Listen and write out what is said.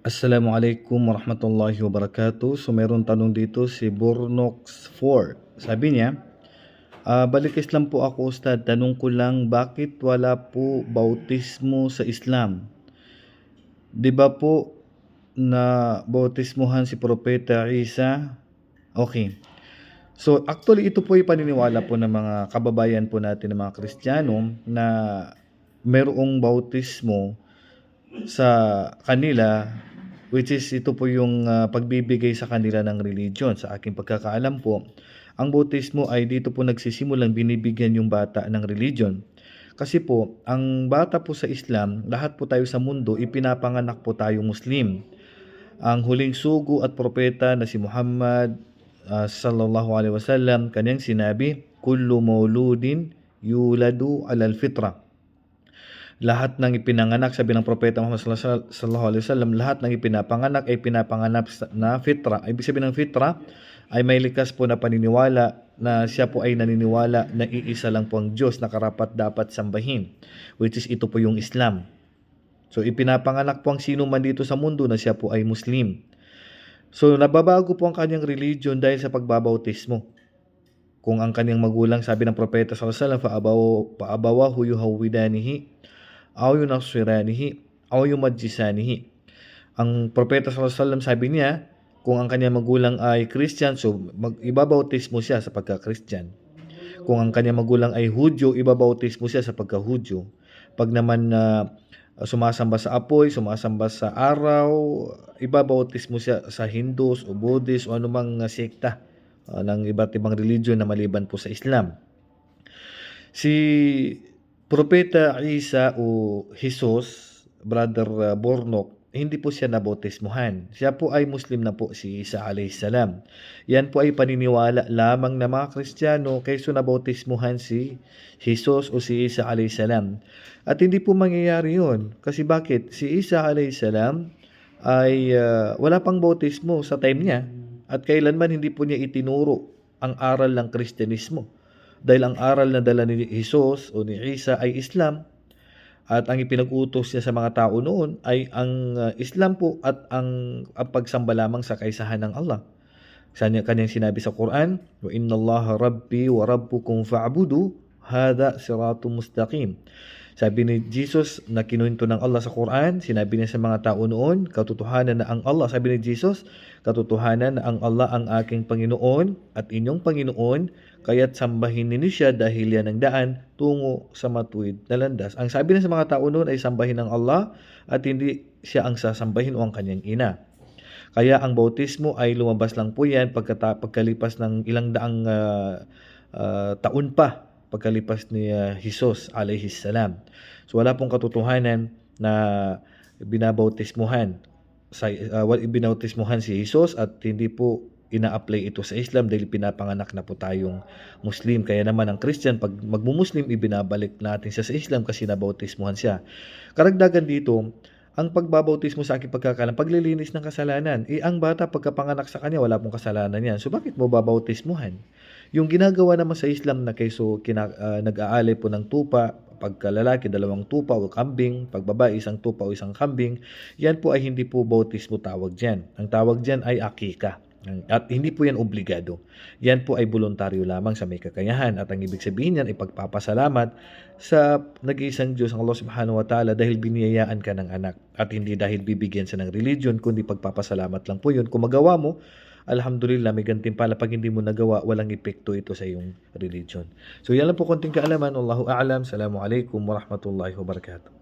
Assalamualaikum warahmatullahi wabarakatuh. So meron tanong dito si Burnox 4. Sabi niya, ah, balik Islam po ako Ustad. Tanong ko lang bakit wala po bautismo sa Islam? 'Di ba po na bautismuhan si Propeta Isa? Okay. So actually ito po ay paniniwala po ng mga kababayan po natin ng mga Kristiyano na merong bautismo sa kanila which is ito po yung ah, pagbibigay sa kanila ng religion. Sa aking pagkakaalam po, ang bautismo ay dito po nagsisimulang binibigyan yung bata ng religion. Kasi po, ang bata po sa Islam, lahat po tayo sa mundo, ipinapanganak po tayo Muslim. Ang huling sugo at propeta na si Muhammad ah, sallallahu alaihi wasallam, kanyang sinabi, kullu mauludin yuladu alal fitra lahat ng ipinanganak, sabi ng propeta Muhammad sallallahu alaihi wasallam, lahat ng ipinapanganak ay pinapanganak na fitra. Ibig sabihin ng fitra ay may likas po na paniniwala na siya po ay naniniwala na iisa lang po ang Diyos na karapat dapat sambahin, which is ito po yung Islam. So ipinapanganak po ang sino man dito sa mundo na siya po ay Muslim. So nababago po ang kanyang religion dahil sa pagbabautismo. Kung ang kanyang magulang, sabi ng propeta sallallahu alaihi wasallam, "Faabaw- faabawahu yuhawwidanihi aw yunasiranihi aw yumajjisanihi. Ang propeta sallallahu alaihi sabi niya, kung ang kanyang magulang ay Christian, so mag ibabautismo siya sa pagka-Christian. Kung ang kanyang magulang ay Hudyo, ibabautismo siya sa pagka-Hudyo. Pag naman na sumasamba sa apoy, sumasamba sa araw, ibabautismo siya sa Hindus o Buddhist o anumang uh, sekta uh, ng iba't ibang religion na maliban po sa Islam. Si Propeta Isa o Jesus, Brother Bornok, hindi po siya nabautismuhan. Siya po ay Muslim na po si Isa salam. Yan po ay paniniwala lamang ng mga Kristiyano kaysa nabautismuhan si Jesus o si Isa salam. At hindi po mangyayari yun. Kasi bakit? Si Isa salam ay uh, wala pang bautismo sa time niya at kailanman hindi po niya itinuro ang aral ng Kristyanismo dahil ang aral na dala ni Jesus o ni Isa ay Islam at ang ipinag-utos niya sa mga tao noon ay ang uh, Islam po at ang, ang pagsamba lamang sa kaisahan ng Allah. Sa kanyang sinabi sa Quran, "Wa inna Allah rabbi wa rabbukum fa'budu, hada siratum mustaqim." Sabi ni Jesus na kinuwento ng Allah sa Quran, sinabi niya sa mga tao noon, katotohanan na ang Allah, sabi ni Jesus, katotohanan na ang Allah ang aking Panginoon at inyong Panginoon, kaya't sambahin ninyo siya dahil yan ang daan tungo sa matuwid na landas. Ang sabi niya sa mga tao noon ay sambahin ng Allah at hindi siya ang sasambahin o ang kanyang ina. Kaya ang bautismo ay lumabas lang po yan pagkata, pagkalipas ng ilang daang uh, uh, taon pa pagkalipas ni uh, Jesus alayhis salam. So wala pong katotohanan na binabautismuhan sa uh, binautismuhan si Jesus at hindi po ina-apply ito sa Islam dahil pinapanganak na po tayong Muslim. Kaya naman ang Christian, pag magmumuslim, ibinabalik natin siya sa Islam kasi nabautismuhan siya. Karagdagan dito, ang pagbabautismo sa aking pagkakalam, paglilinis ng kasalanan. Eh, ang bata, pagkapanganak sa kanya, wala pong kasalanan yan. So, bakit mo babautismuhan? Yung ginagawa naman sa Islam na kayso kina, uh, nag-aalay po ng tupa, pagkalalaki, dalawang tupa o kambing, pagbabae, isang tupa o isang kambing, yan po ay hindi po bautismo tawag dyan. Ang tawag dyan ay akika. At hindi po yan obligado. Yan po ay voluntaryo lamang sa may kakayahan. At ang ibig sabihin yan ay pagpapasalamat sa nag-iisang Diyos ang Allah subhanahu wa ta'ala dahil biniyayaan ka ng anak. At hindi dahil bibigyan sa ng religion, kundi pagpapasalamat lang po yun. Kung magawa mo, Alhamdulillah, may gantimpala. Pag hindi mo nagawa, walang epekto ito sa iyong religion. So yan lang po konting kaalaman. Allahu a'lam. Assalamualaikum warahmatullahi wabarakatuh.